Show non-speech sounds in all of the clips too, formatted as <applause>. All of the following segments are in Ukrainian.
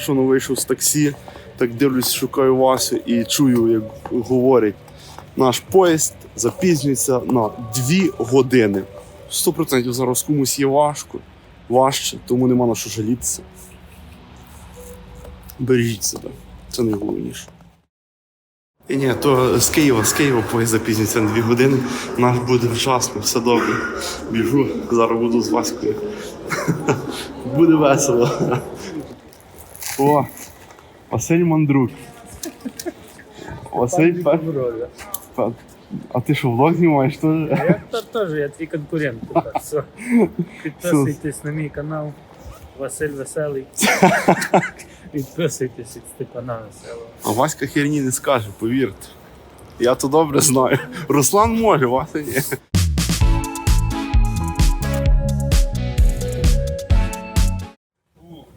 тільки що не вийшов з таксі, так дивлюсь, шукаю Васю і чую, як говорять, наш поїзд запізнюється на 2 години. 100% зараз комусь є важко, важче, тому нема на що жалітися. Бережіть себе, це найголовніше. І ні, то з Києва, з Києва поїзд запізнюється на 2 години. Наш буде вчасно, все добре. Біжу, зараз буду з Ваською. <laughs> Буде весело. О, Василь Мандрук. Василь Пе- Пе- А ти що, влог знімаєш теж? Я та- теж, я твій конкурент. <laughs> тепер, Все. Підписуйтесь на мій канал Василь Веселий. <laughs> Підписуйтесь від Степана Веселого. А Васька херні не скаже, повірте. Я то добре знаю. Руслан може, Вася ні.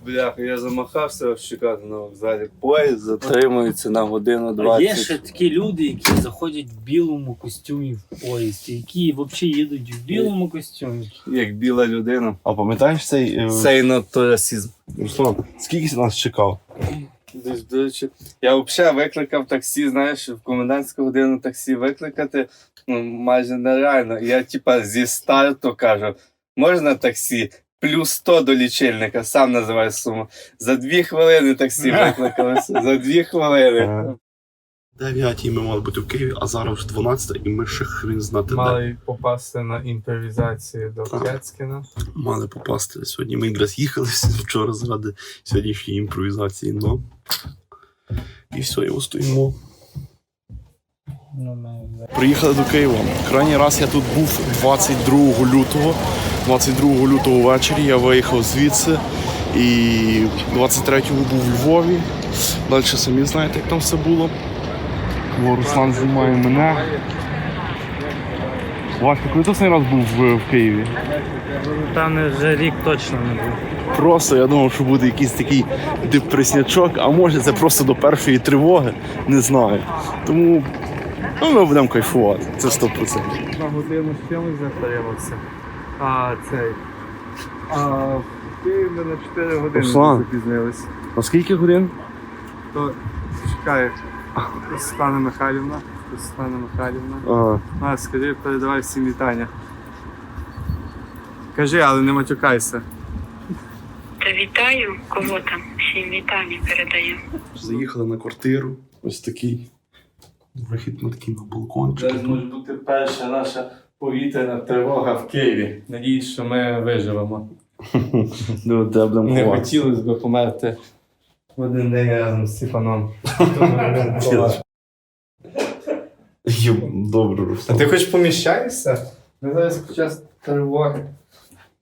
Бляха, я замахався чекати на вокзалі. Поїзд затримується на годину А є ще такі люди, які заходять в білому костюмі в поїзд, які взагалі їдуть в білому костюмі. Як біла людина. А пам'ятаєш цей е, Цей надто расізм. Руслан, скільки ти нас чекав? Я взагалі викликав таксі, знаєш, в комендантську годину таксі викликати ну, майже нереально. Я типа зі старту кажу, можна таксі? Плюс 100 до лічильника, сам називаю суму. За дві хвилини таксі викликалося. За дві хвилини. Ага. 9 ми мали бути в Києві, а зараз вже 12 і ми ще хрін знати де. Мали попасти на імпровізацію до Кецькіна. Мали попасти сьогодні. Ми якраз їхали <laughs> вчора заради сьогоднішньої імпровізації, но. І все, і ось стоїмо. Ну, Приїхали до Києва. Крайній раз я тут був 22 лютого. 22 лютого ввечері я виїхав звідси і 23-го був у Львові. Далі самі знаєте, як там все було. О, Руслан знімає мене. Васька, коли ти останній раз був в, в Києві? Там вже рік точно не був. Просто я думав, що буде якийсь такий депреснячок, а може це просто до першої тривоги, не знаю. Тому ну, ми будемо кайфувати, це 100%. На годину чимось затримався. А цей. А в Києві ми на 4 години Руслан. запізнились. На скільки годин? То чекай, Світлана Михайлівна. Світлана Михайлівна. Ага. А, скажи, передавай всім вітання. Кажи, але не матюкайся. Та вітаю, кого там? Всім вітання передаю. Заїхали на квартиру. Ось такий. Вихід на такий на балкончик. Це може бути перша наша повітряна тривога в Києві. Надіюсь, що ми виживемо. <laughs> Ну, Не хотілося б померти в один день разом з Стефаном. <laughs> Добре, А ти хоч поміщаєшся? Ми зараз під час тривоги.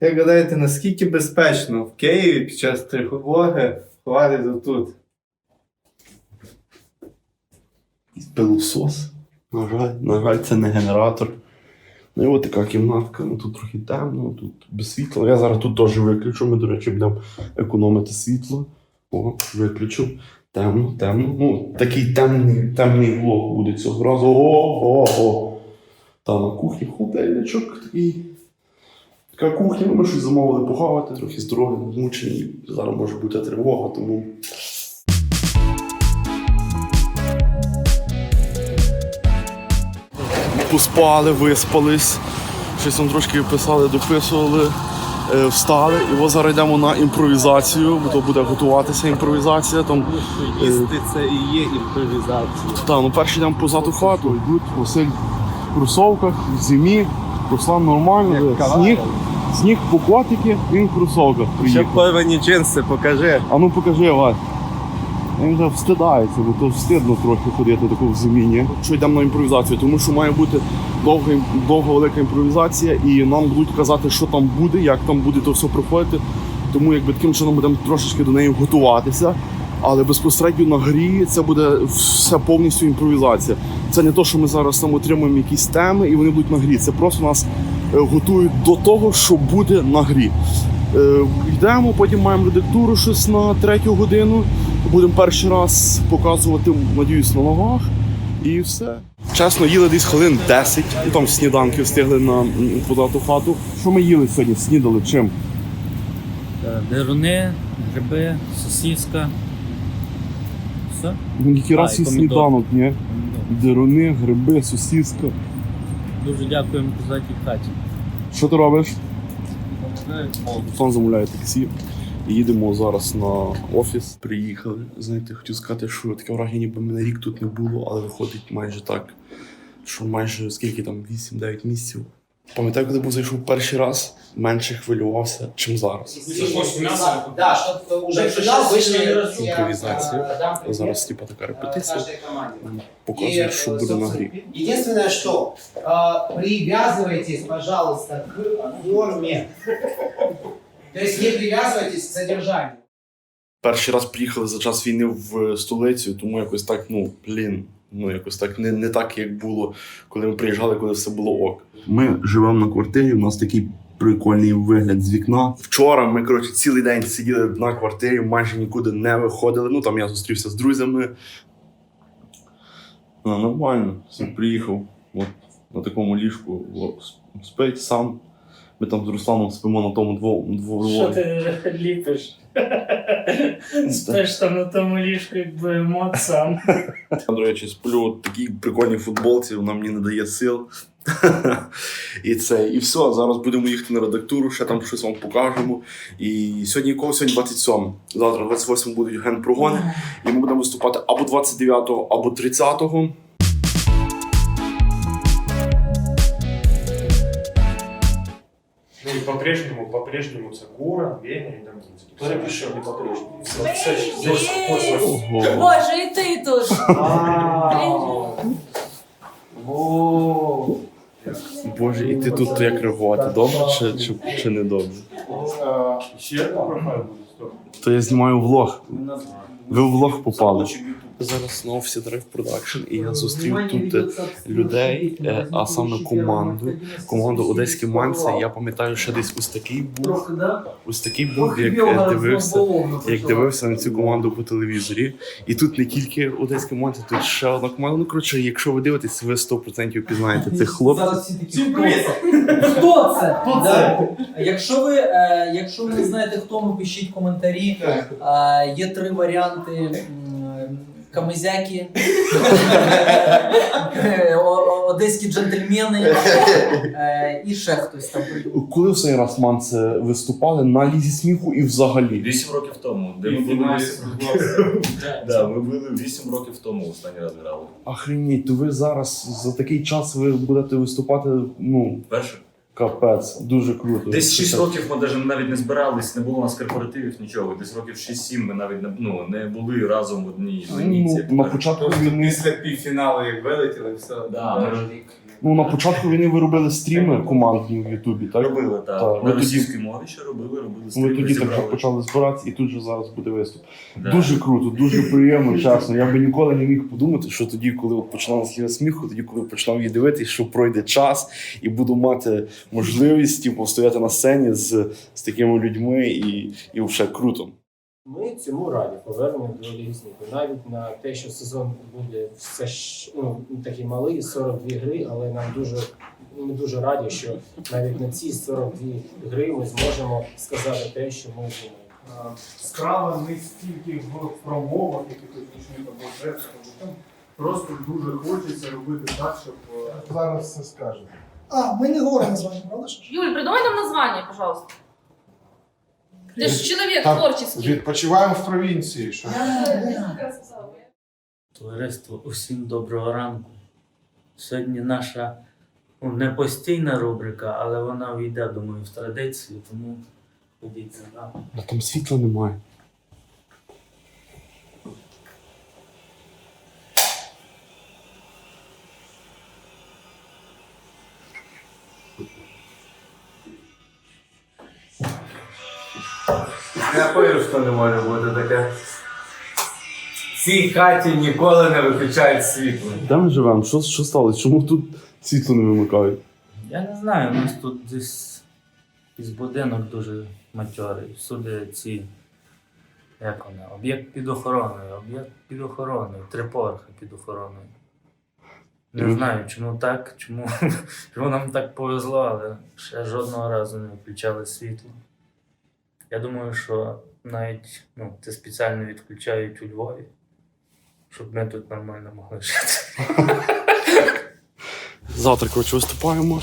Як гадаєте, наскільки безпечно в Києві під час тривоги ховатися тут? Пилосос. На жаль, на жаль, це не генератор. Ну і от така кімнатка, ну тут трохи темно, тут без світла. Я зараз тут теж виключу. Ми, до речі, будемо економити світло. О, виключу. Темно, темно. Ну, такий темний, темний блок буде цього разу. О, о, о. Та на кухні холодильничок такий. Така кухня, ми щось замовили похавати, трохи з дороги змучені. Зараз може бути тривога, тому поспали, виспались. Щось там трошки писали, дописували, е, встали. І ось зараз йдемо на імпровізацію, бо то буде готуватися імпровізація. Там, е, Їсти це і є імпровізація. та, ну перші йдемо позаду хату, йдуть Василь в кросовках, в зимі, Руслан нормально, сніг, сніг по котики, він в кросовках Ще приїхав. порвані джинси, покажи. А ну покажи, Вась. Він вже встидається, бо то встидно трохи ходити таку в зимі, ні? Що йдемо на імпровізацію, тому що має бути довга, довга велика імпровізація, і нам будуть казати, що там буде, як там буде то все проходити. Тому якби таким чином будемо трошечки до неї готуватися. Але безпосередньо на грі це буде все повністю імпровізація. Це не то, що ми зараз там отримуємо якісь теми і вони будуть на грі. Це просто нас е, готують до того, що буде на грі. Е, Йдемо, потім маємо редактуру щось на третю годину. Будемо перший раз показувати, надіюсь, на ногах. І все. Чесно, їли десь хвилин 10, і там сніданки встигли на подату хату. Що ми їли сьогодні? Снідали чим? Е, Деруни, гриби, сосиска. Все? Ну, який раз і сніданок, ні? Деруни, гриби, сосиска. Дуже дякуємо козатій хаті. Що ти робиш? Руслан замовляє таксі. Їдемо зараз на офіс. Приїхали. Знаєте, хотів сказати, що таке враження, ніби мене рік тут не було, але виходить майже так. Що майже скільки там 8-9 місяців. Пам'ятаю, коли був зайшов перший раз, менше хвилювався, чим зараз. Да, чтобы уже финал вышли все, Импровизация. э, дам Зараз пример, типа така э, репетиція. каждой команде. Показує, И, що э, буде на собственно, грі. Единственное, что э, привязывайтесь, пожалуйста, к форме. То есть не привязывайтесь к содержанию. Перший раз приїхали за час війни в столицю, тому якось так, ну, блін, ну якось так не, не так, як було, коли ми приїжджали, коли все було ок. Ми живемо на квартирі, у нас такий прикольний вигляд з вікна. Вчора ми, коротше, цілий день сиділи на квартирі, майже нікуди не виходили. Ну там я зустрівся з друзями. Ну, нормально, все, приїхав от, на такому ліжку, спить сам. Ми там з Русланом спимо на тому дво- дворовому. Що ти ліпиш? Спиш там на тому ліжку, якби мод сам. Я, до речі, сплю в такій прикольній футболці, вона мені не дає сил. і це, і все. Зараз будемо їхати на редактуру, ще там щось вам покажемо. І сьогодні якого? Сьогодні 27. Завтра 28 будуть генпрогони. І ми будемо виступати або 29-го, або 30-го. По-прежнему, по-прежнему це Гура, Веня і Дамкінський. Перепиши, не по-прежнему. Боже, і ти тут. Воу. Боже, і ти тут як реагувати? Добре чи, чи, чи не добре? Ще профайл буде. То я знімаю влог. Ви в влог попали. Зараз на офісі Drive Production, і я зустрів тут е, людей, е, а саме команду. Команду Одеські Манці. Я пам'ятаю, що десь ось такий був. Ось такий був, як е, дивився. Як дивився на цю команду по телевізорі. І тут не тільки Одеські Манці, тут ще одна команда. Ну коротше, якщо ви дивитесь, ви 100% пізнаєте цих хлопців. Зараз всі такі хто це? Хто це? Да. Якщо ви, е, якщо ви не знаєте, хто ми пишіть коментарі. Е, є три варіанти. Камизяки, <laughs> о- одеські джентльмени е, і ще хтось там придумав. Коли в цей раз манці виступали на лізі сміху і взагалі. Вісім років тому, де ми були вісім Да, ми були вісім років тому останній раз грали. Охреніть, то ви зараз за такий час ви будете виступати, ну, Перше. Капець, дуже круто. Десь Це- 6 років ми навіть навіть не збирались, не було у нас корпоративів, нічого. Десь років 6-7 ми навіть не, ну, не були разом в одній лінійці. Ну, на початку війни, Після півфіналу, як вилетіли, все. Да, ми ну на початку війни ви робили стріми командні в Ютубі, так? робили так. Так, На ми тоді- російській мові ще робили, робили Ми стріми, тоді так почали збиратися, і тут же зараз буде виступ. Да. Дуже круто, дуже <laughs> приємно, чесно. Я би ніколи не міг подумати, що тоді, коли от починалася сміху, тоді, коли починав її дивитися, що пройде час і буду мати можливість типу, стояти на сцені з, з такими людьми і, і вже круто. Ми цьому раді повернення до Ліги сміху. Навіть на те, що сезон буде все ж ну, такий малий, 42 гри, але нам дуже ми дуже раді, що навіть на ці 42 гри ми зможемо сказати те, що ми думаємо. Справа не стільки в промовах, якихось нічних або жестах, або там. Просто дуже хочеться робити так, щоб е, Зараз все скажете. А, мы не говорим название, правда? ж? Юль, придумай нам название, пожалуйста. Ты ж чоловік Так, творческий. Відпочиваємо в провінції. Що? Товариство, усім доброго ранку. Сьогодні наша ну, не постійна рубрика, але вона війде, думаю, в традицію, тому ходіть за нами. А там світла немає. Я повірю, що не може бути таке. В цій хаті ніколи не виключають світло. Де ми живемо? Що, що сталося? Чому тут світло не вимикають? Я не знаю, у нас тут десь із будинок дуже матьорий. Всюди ці, як вони, об'єкт під охороною, об'єкт під охороною, три поверхи під охороною. Не Мгм. знаю, чому так, чому, <laughs> чому нам так повезло, але ще жодного разу не включали світло. Я думаю, що навіть ну, це спеціально відключають у Львові, щоб ми тут нормально могли жити. Завтра, коротше, виступаємо.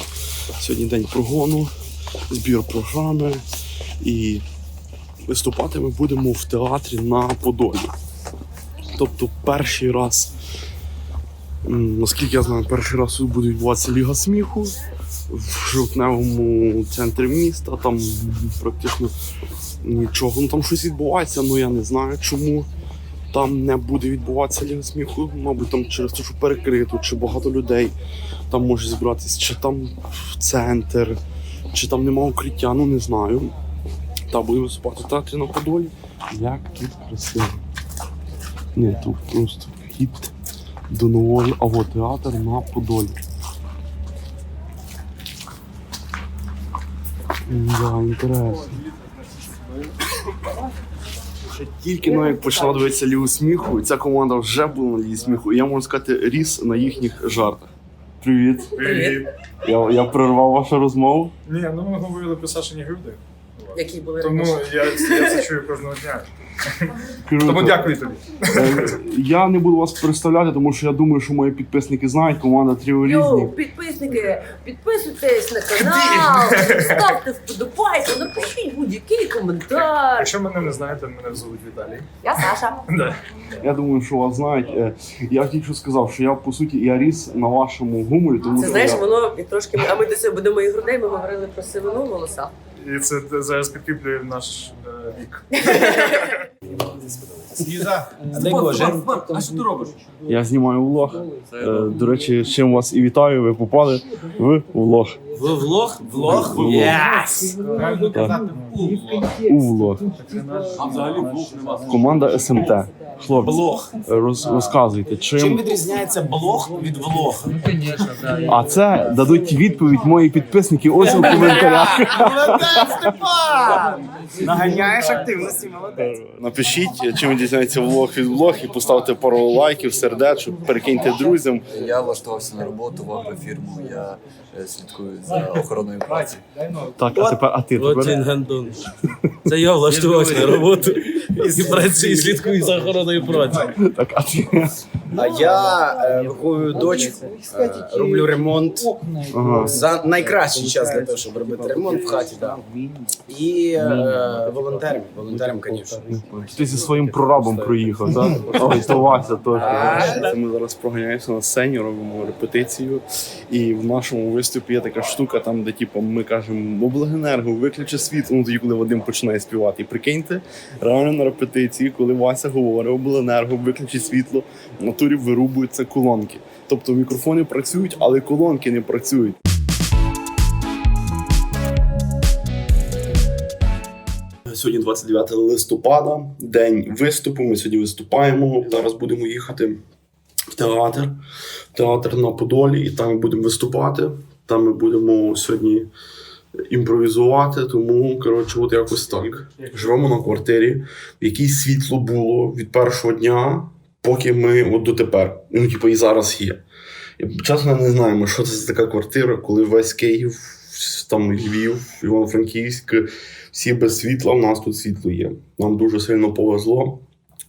Сьогодні день прогону, збір програми. І виступати ми будемо в театрі на Подолі. Тобто перший раз, наскільки я знаю, перший раз тут буде відбуватися Ліга сміху в жовтневому центрі міста. Там практично нічого. Ну там щось відбувається, але я не знаю чому. Там не буде відбуватися Ліга сміху, мабуть, там через те, що перекрито, чи багато людей там може зібратися, чи там центр, чи там нема укриття, ну не знаю. Та будемо виступати в театрі на Подолі. Як тут красиво. Ні, тут просто вхід до нової, а театр на Подолі. Да, інтересно. Ще тільки ну, як почала дивитися лігу сміху, ця команда вже була на лігі сміху, і я можу сказати, ріс на їхніх жартах. Привіт. Привіт. Я, я прервав вашу розмову. Ні, ну ми говорили про Сашині груди. Які були Тому раніше? я, я це чую кожного дня. Круто. Тому дякую тобі. Е, Я не буду вас представляти, тому що я думаю, що мої підписники знають, команда Тріо різні. Йоу, підписники, підписуйтесь на канал, ставте вподобайку, напишіть будь-який коментар. Якщо мене не знаєте, мене звуть Віталій. Я Саша. Да. Я думаю, що вас знають. Е, Я тільки що сказав, що я по суті я ріс на вашому гуморі, тому Це що знаєш, я... воно і трошки. А ми до себе до моїх грудей ми говорили про сивину в волосах. І це зараз підкріплює наш е, вік. Лиза, А де А що ти робиш? я знімаю влог. Е, До речі, з чим вас і вітаю. Ви попали в влог. В влог? Влог? Влог. Єс! правильно казати. У влог. А взагалі влог нема. Команда СМТ. Хлопці, Блог. роз, розказуйте, Чим чим. відрізняється блог від влог? Звісно, так. А це дадуть відповідь мої підписники ось у коментарях. Молодець, Степан! Наганяєш активності, молодець. Напишіть, чим відрізняється влог від влог, і поставте пару лайків, сердечок, перекиньте друзям. Я влаштувався на роботу в агрофірму. Я е, слідкую за охороною праці. Так, а тепер, а ти тепер? гандон. Це я влаштувався на роботу і працюю, слідкую за охороною праці. Так, а ти? А я е, виховую дочку, е, роблю ремонт. Ага. За найкращий час для того, щоб робити ремонт в хаті, да. І е, волонтерам, волонтерам, звісно. Ти зі своїм прорабом проїхав, так? Ой, то Вася теж. Це Ми зараз проганяємося на сцені, робимо репетицію. І в нашому виступі є така штука, там, де типу, ми кажемо обленерго, виключи світло, ну тоді, коли Вадим починає співати. І прикиньте, реально на репетиції, коли Вася говорить обленерго, виключи світло, в натурі вирубуються колонки. Тобто мікрофони працюють, але колонки не працюють. Сьогодні 29 листопада, день виступу. Ми сьогодні виступаємо. Зараз будемо їхати в театр, театр на Подолі, і там ми будемо виступати. Там ми будемо сьогодні імпровізувати. Тому, коротше, от якось так. Живемо на квартирі, в якій світло було від першого дня, поки ми от дотепер. Ну, типу, і зараз є. І чесно не знаємо, що це за така квартира, коли весь Київ, там Львів, Івано-Франківськ, всі без світла, в нас тут світло є. Нам дуже сильно повезло.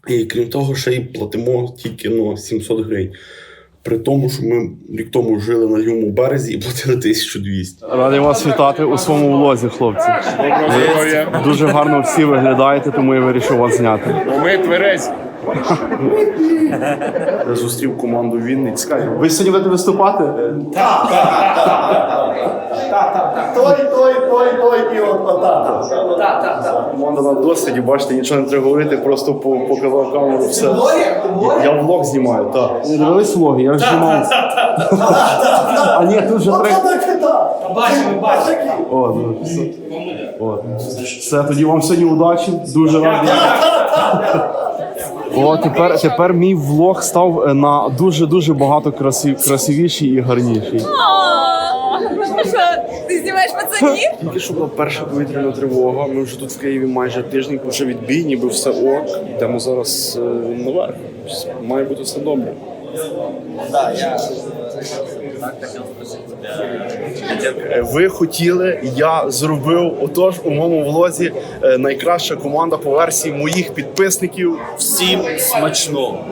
І крім того, ще й платимо тільки ну, 700 гривень. При тому, що ми рік тому жили на лівому березі і платили 1200. Радий вас вітати у своєму влозі, хлопці. Дуже гарно всі виглядаєте, тому я вирішив вас зняти. Ми тверезі. Я зустрів команду Вінницька. Ви сьогодні будете виступати? Той, той, той, той і от отак. Команда на досвіді, бачите, нічого не треба говорити, просто по- показав камеру все. Я, влог знімаю, так. Не дивились влоги, я ж знімав. А ні, тут же треба. Бачимо, бачимо. Ну, все. О, все, тоді вам сьогодні удачі. Дуже радий. О, тепер, тепер мій влог став е, на дуже дуже багато красив, красивіший і гарніший. Що, ти знімаєш пацанів? Тільки що була перша повітряна тривога. Ми вже тут в Києві майже тиждень вже відбій, ніби все ок. Йдемо зараз е, наверх. Має бути все добре. Е, Ви хотіли, я зробив. Отож, у моєму влозі е, найкраща команда по версії моїх підписників. Всім смачного!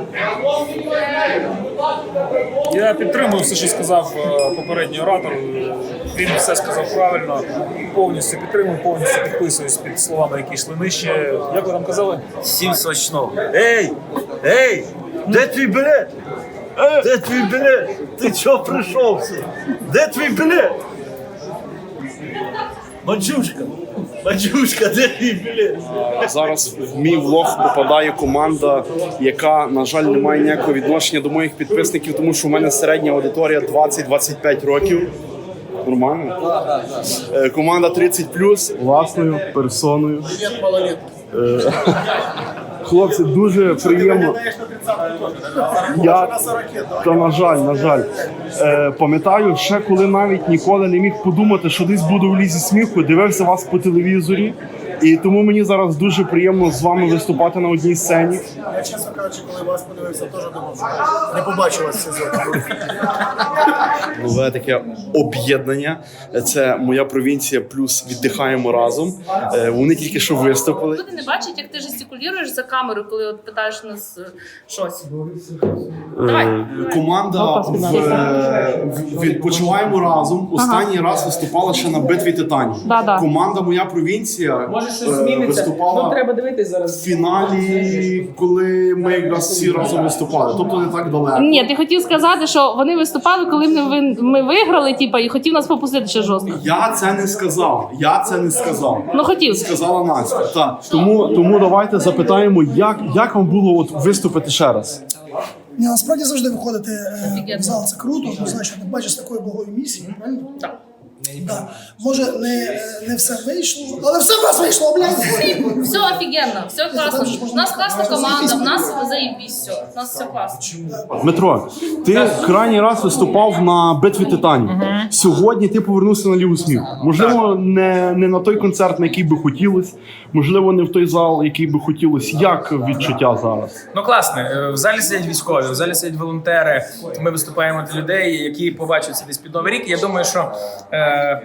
Я підтримую все, що сказав е, попередній оратор. Він все сказав правильно. Повністю підтримую, повністю підписуюсь під словами, які йшли нижче. Як ви там казали? Всім смачного. Ей! Ей! Де твій білет? Де твій білет? Ти чого прийшов? Де твій білет? Манчушка! Манчушка, де твій білет? Зараз в мій влог попадає команда, яка, на жаль, не має ніякого відношення до моїх підписників, тому що у мене середня аудиторія 20-25 років. Нормально? Е, Команда 30 власною персоною. Е, Хлопці, дуже приємно. Я, та на жаль, на жаль. Е, пам'ятаю, ще коли навіть ніколи не міг подумати, що десь буду в лізі сміху, дивився вас по телевізорі. І тому мені зараз дуже приємно з вами виступати на одній сцені. Я, чесно кажучи, коли вас подивився, теж думав, що не побачив вас сьогодні. Нове таке об'єднання. Це моя провінція, плюс віддихаємо разом. Е, Вони тільки що виступили. Люди не бачать, як ти жестикулюєш за камерою, коли от питаєш нас е, щось. Давай. Е, Команда в, в- відпочиваємо разом. Останній раз виступала ще на битві титанів. Команда Моя провінція Може щось е, зміниться? виступала Ну треба дивитись в фіналі, коли ми якраз всі разом виступали. Тобто не так далеко. Ні, ти хотів сказати, що вони виступали, коли ми, ми виграли, типа, і хотів нас попустити ще жорстко. Я це не сказав. Я це не сказав. Ну хотів. Сказала Настя. Так. Тому, тому давайте запитаємо, як, як вам було от виступити ще раз. Ні, насправді завжди виходити е, в зал, це круто, ну, знаєш, ти бачиш такої благої місії, правильно? Так. Да. Може, не, не все вийшло, але все в нас вийшло, блядь. Все офігенно, все класно. У нас класна команда, в нас заєбісь все. У нас все класно. Дмитро, ти крайній раз виступав на битві титанів. Сьогодні ти повернувся на ліву сміху. Можливо, не, не на той концерт, на який би хотілося, можливо, не в той зал, який би хотілося. Як відчуття зараз? Ну класно. Е, В залі сидять військові, в залі сидять волонтери. Ми виступаємо для людей, які побачать це десь під новий рік. Я думаю, що е,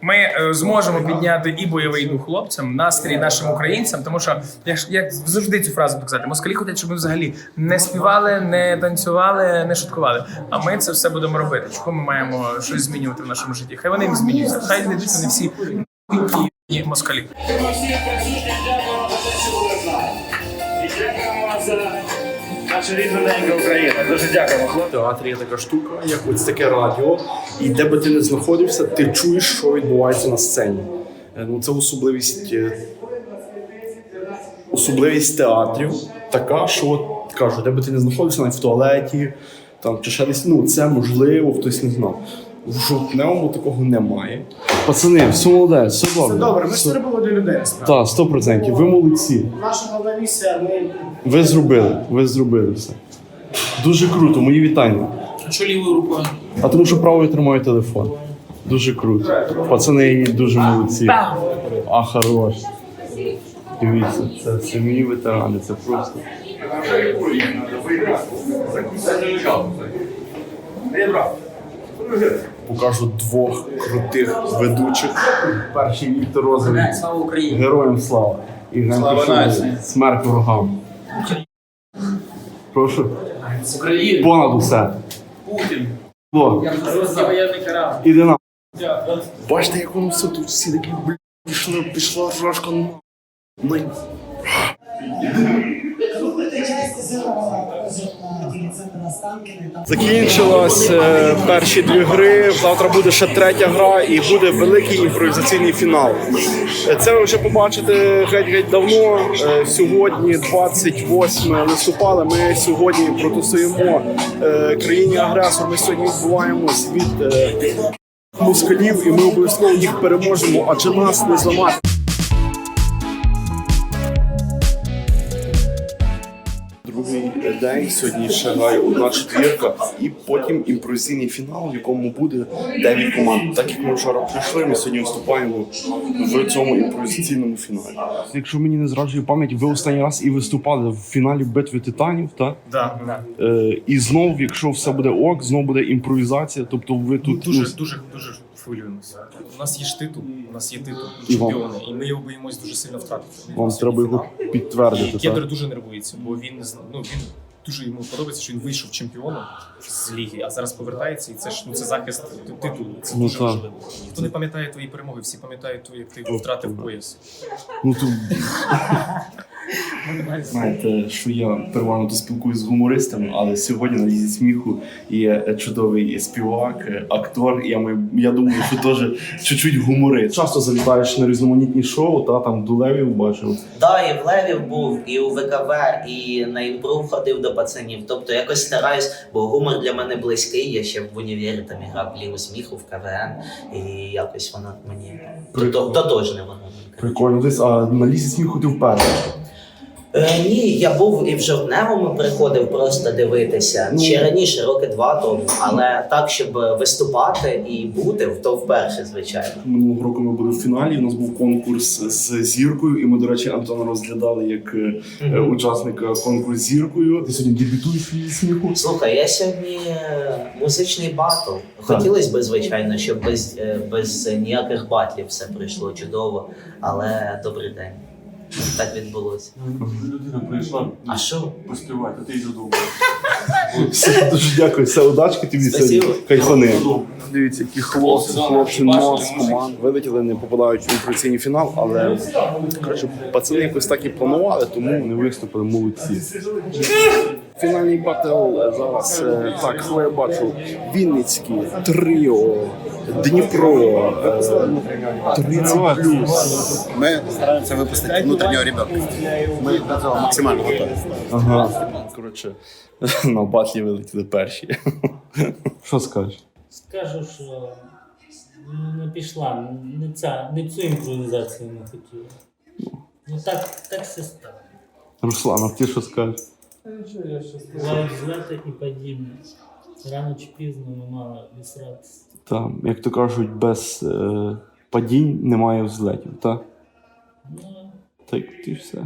ми е, зможемо підняти і бойовий дух хлопцям, настрій нашим українцям, тому що я ж як завжди цю фразу буду казати, москалі хочуть, щоб ми взагалі не співали, не танцювали, не шуткували. А ми це все будемо робити. Чого ми маємо щось змінювати в нашому житті? Хай вони змінюються. Хай не йдуть вони всі ні, москалі. Наша рідненька Україна. Дуже дякуємо, хлопці. В театрі є така штука, як ось таке радіо, і де би ти не знаходився, ти чуєш, що відбувається на сцені. Е, Ну, це особливість, е, особливість театрів така, що от кажу, де би ти не знаходився, навіть в туалеті, там чи ще десь, ну це можливо, хтось не знав. В жовтневому такого немає. Пацани, все молодець, все добре. Все Добре, ми ж Все- робили для людей. насправді. Так, сто процентів. Ви молодці. Наша головна місія, ми Ви зробили, ви зробили все. Дуже круто, мої вітання. А Що лівою рукою? А тому що правою тримаю телефон. Дуже круто. Пацани дуже молодці. А хорош. Дивіться, це, це мої ветерани, це просто. Покажу двох крутих ведучих. Перший Віктор Розовий. Слава Україні! Героям слава. І Генки Смерть ворогам. Прошу. З України! Понад усе. Путін! Іди на. Бачите, як воно все тут всі такі блін, пішло, пішла флажка на. На- Закінчилось е, перші дві гри. Завтра буде ще третя гра і буде великий імпровізаційний фінал. Це ви вже побачите геть-геть давно. Е, Сьогодні, 28 листопада, ми сьогодні протистоїмо е, країні агресор. Ми сьогодні відбуваємось від москалів, і ми обов'язково їх переможемо, адже нас не зламати. День. Сьогодні ще грає одна четвірка, і потім імпровізійний фінал, в якому буде 9 команд. Так як ми вчора прийшли, ми сьогодні виступаємо в цьому імпровізаційному фіналі. Якщо мені не зраджує пам'ять, ви останній раз і виступали в фіналі битви титанів, так? Да, да. Е, і знов, якщо все буде ок, знов буде імпровізація. Тобто ви тут Дуже, ну, дуже, дуже хвилюємося. У нас є ж титул, у нас є титул І вам- чемпіони, і ми його боїмось дуже сильно втратити. вам треба його підтвердити. Кедр Так? дуже нервується, бо він з- ну він дуже йому подобається, що він вийшов чемпіоном з ліги, а зараз повертається, і це ж ну це захист ти- титулу. Це Ну, дуже так. важливо. Ніхто не пам'ятає твої перемоги, всі пам'ятають твої, як ти втратив пояс. Ну то <laughs> знаєте, що я переважно то спілкуюсь з гумористами, але сьогодні на лізі сміху є чудовий співак, актор. Я маю- я думаю, що теж чуть-чуть гуморист. Часто залітаєш на різноманітні шоу, та там дулевів бачив. Да, і в Левів був, і у ВКВ, і на імпрув ходив до пацанів. Тобто якось стараюсь, бо гумор для мене близький. Я ще в універі там грав лігу сміху в КВН, і якось воно мені Прикольно. тотожне воно. Прикольно, десь а на лізі сміху ти вперше. Е, ні, я був і в жовтневому приходив просто дивитися. Ну. Ще раніше, роки два тому. Але так, щоб виступати і бути, то вперше, звичайно. Минулого року ми були в фіналі. У нас був конкурс з зіркою, і ми, до речі, Антона розглядали як е, е, учасника конкурсу з зіркою. Ти сьогодні дебютуєш в сміху? Слухай, я сьогодні е, музичний батл. Хотілося б, звичайно, щоб без, е, без ніяких батлів все пройшло чудово, але добрий день. Так відбулося. Людина прийшла. А що? Поспівати, а ти йди додому. Все, дуже дякую, все, удачки тобі Спасибо. сьогодні. Кайфани. Дивіться, які хлопці, хлопці, нос команд. Вилетіли, не попадають в інформаційний фінал, але коротше, пацани якось так і планували, тому не виступили молодці. Фінальний батл зараз. е, Так, що я бачу? Вінницький, Тріо, Дніпро, е, 30 плюс. Ми стараємося випустити внутрішнього ребенка. Ми до цього максимально готові. Ага. Коротше, <laughs> на батлі вилетіли перші. <laughs> Що скажеш? Скажу, що не пішла, не, ця, не цю імпровізацію не хотіла. Ну так, так все стало. Руслан, а ти що скажеш? Бувають злети і падіння. Рано чи пізно ми мали відсратися. Там, як то кажуть, без е, падінь немає взлетів, так? Так, ти все.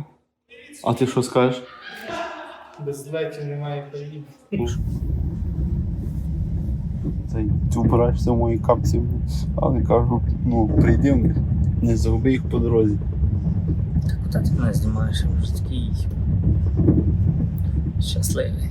А ти що скажеш? Без злетів немає падіння. Це ти вбираєшся в мої капці, але кажу, ну прийди в них, не загуби їх по дорозі. Куди ти мене знімаєш? Я вже такий щасливий.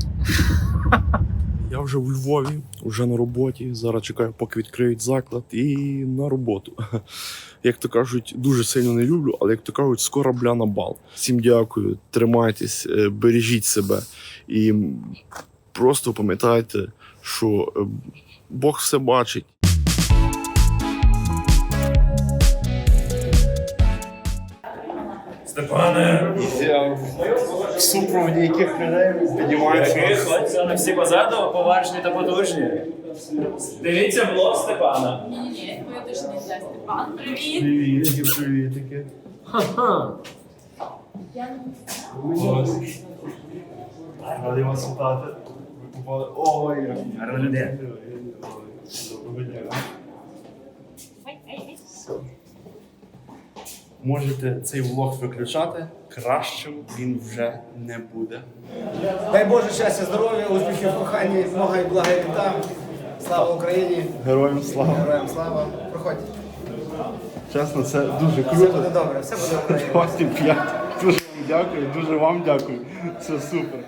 Я вже у Львові, вже на роботі. Зараз чекаю, поки відкриють заклад, і на роботу. <laughs> Як то кажуть, дуже сильно не люблю, але як то кажуть, з корабля на бал. Всім дякую, тримайтесь, е, бережіть себе і просто пам'ятайте, що е, Бог все бачить. Степане! В супроводі яких людей піднімається. Вони всі позаду, поважні та потужні. Дивіться блог Степана. Ні, ні, ви точно не для Степан. Привіт. Привітики, привітики. Ха-ха. Раді вас вітати. Ви попали. Ой, як Гарна людина. Доброго дня. Можете цей влог виключати, кращим він вже не буде. Дай Боже щастя, здоров'я, успіхів в коханні, много і блага і літа. Слава Україні! Героям слава. Героям слава! Проходь. Чесно, це дуже Все буде добре, все буде добре. Дуже вам дякую, дуже вам дякую. Це супер.